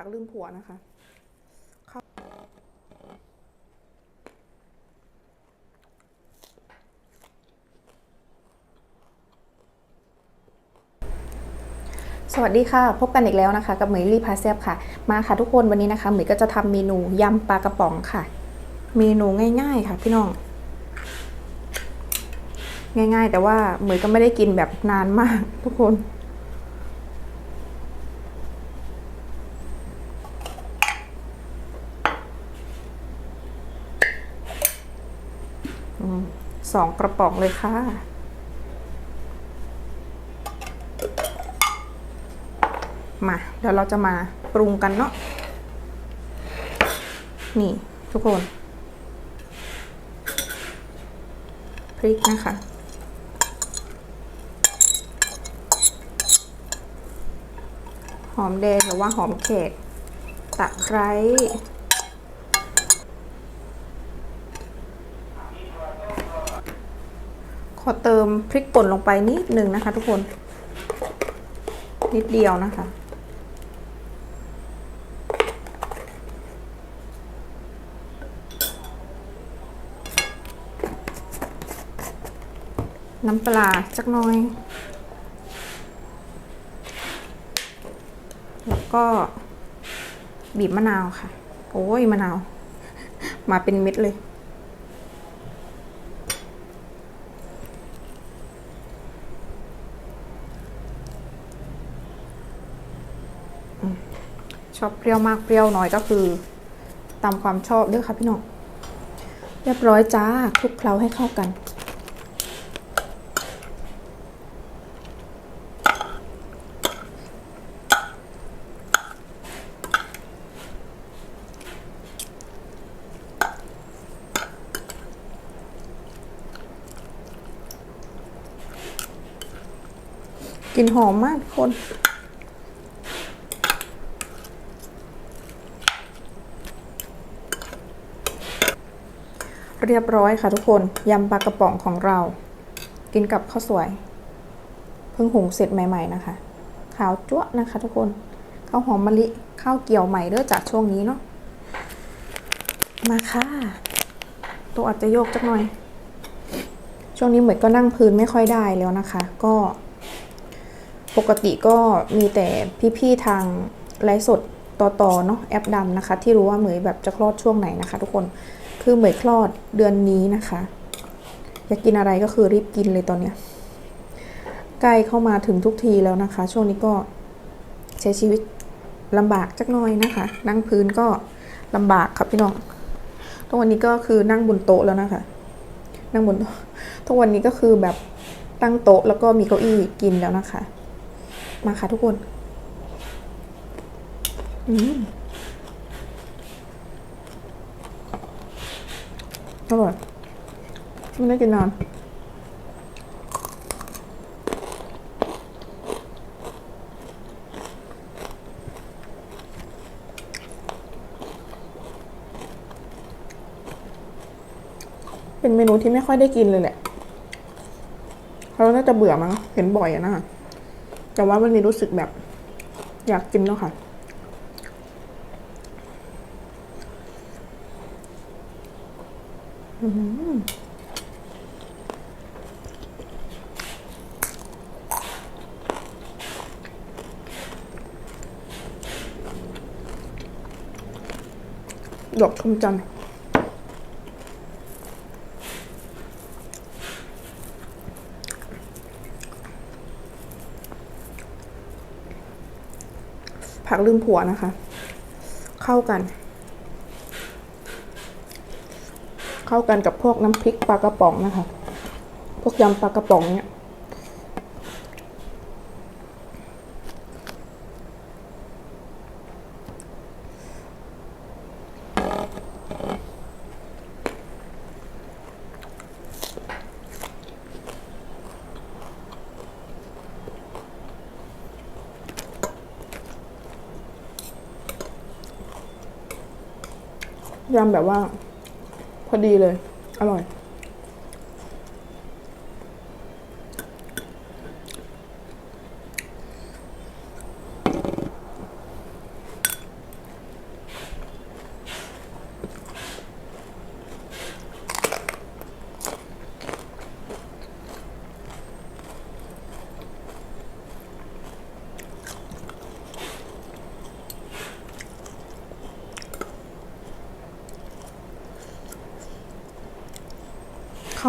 ักลืมผัวนะคะสวัสดีค่ะ พบกันอีกแล้วนะคะ กับเหมยลี่พาเซบค่ะ มาค่ะทุกคนวันนี้นะคะเหมยก็จะทำเมนูยำปลากระป๋องค่ะ เมนูง่าย ๆ ค่ะพี่น้อง ง่าย ๆ แต่ว่าเหมยก็ไม่ได้กินแบบนานมากทุกคน อืม สองกระป๋องเลยค่ะ มา เดี๋ยวเราจะมาปรุงกันเนาะ นี่ทุกคน พริกนะคะหอมแดงหรือว่าหอมแขกตะไคร้ ขอเติมพริกป่นลงไปนิดนึงนะคะ ทุกคน นิดเดียวนะคะ น้ำปลาจักหน่อย แล้วก็บีบมะนาวค่ะ โอ้ยมะนาว มาเป็นเม็ดเลย ชอบเปรี้ยวมากเปรี้ยวน้อยก็คือ ตามความชอบด้วยค่ะพี่น้องเรียบร้อยจ้าคลุกเคล้าให้เข้ากัน กลิ่นหอมมากคน เรียบร้อยค่ะทุกคนยำปลากระป๋องของเรา กินกับข้าวสวย เพิ่งหุงเสร็จใหม่ๆนะคะ ขาวจั๊วนะคะ ทุกคนข้าวหอมมะลิข้าวเกี่ยวใหม่เด้อจากช่วงนี้เนาะมาค่ะตัวอาจจะโยกจักหน่อย ช่วงนี้เหมือนก็นั่งพื้นไม่ค่อยได้แล้วนะคะ ก็ ปกติก็มีแต่พี่ๆทางไลฟ์สดต่อๆเนาะแอปดำนะคะ ที่รู้ว่าเหมยแบบจะคลอดช่วงไหนนะคะ ทุกคน คือเหมยคลอดเดือนนี้นะคะ อยากกินอะไรก็คือรีบกินเลยตอนเนี้ยใกล้เข้ามาถึงทุกทีแล้วนะคะ ช่วงนี้ก็ใช้ชีวิตลำบากจักน่อยนะคะ นั่งพื้นก็ลำบากครับพี่น้องทุกวันนี้ก็คือนั่งบนโต๊ะแล้วนะคะ นั่งบนโต๊ะทุกวันนี้ก็คือแบบตั้งโต๊ะแล้วก็มีเก้าอี้กินแล้วนะคะ มาค่ะทุกคน อืม อร่อยไม่ได้กินนานเป็นเมนูที่ไม่ค่อยได้กินเลยแหละเขาน่าจะเบื่อมั้งเห็นบ่อยอะนะคะแต่ว่าวันนี้รู้สึกแบบ อยากกินแล้วค่ะ ดอกชมจันทร์ผักลืมผัวนะคะ เข้ากัน เข้ากันกับพวกน้ำพริกปลากระป๋องนะคะ พวกยำปลากระป๋องเนี่ยยำแบบว่า พอดีเลย อร่อย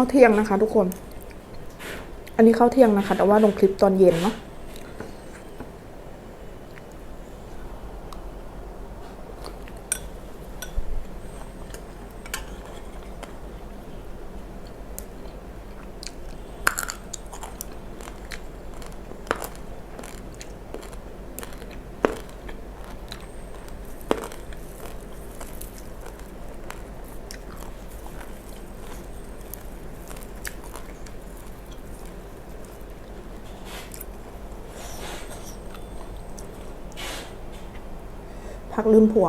าวเที่ยงนะคะ ทุกคน อันนี้ข้าวเที่ยงนะคะ แต่ว่าลงคลิปตอนเย็นเนาะ พักลืมผัว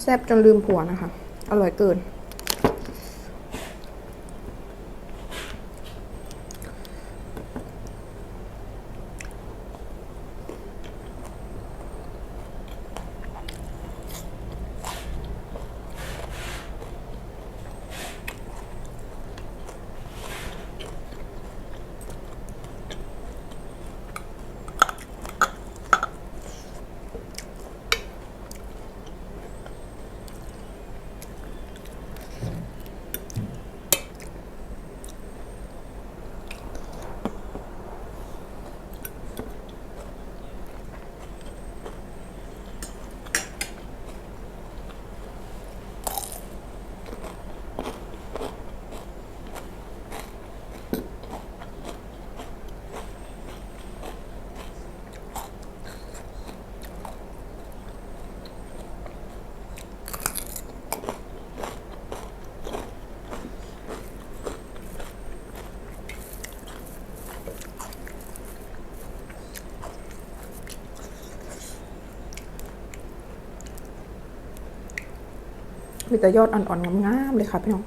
แซ่บจนลืมผัวนะคะ อร่อยเกิน มีแต่ยอดอ่อนๆงามๆเลยค่ะพี่น้อง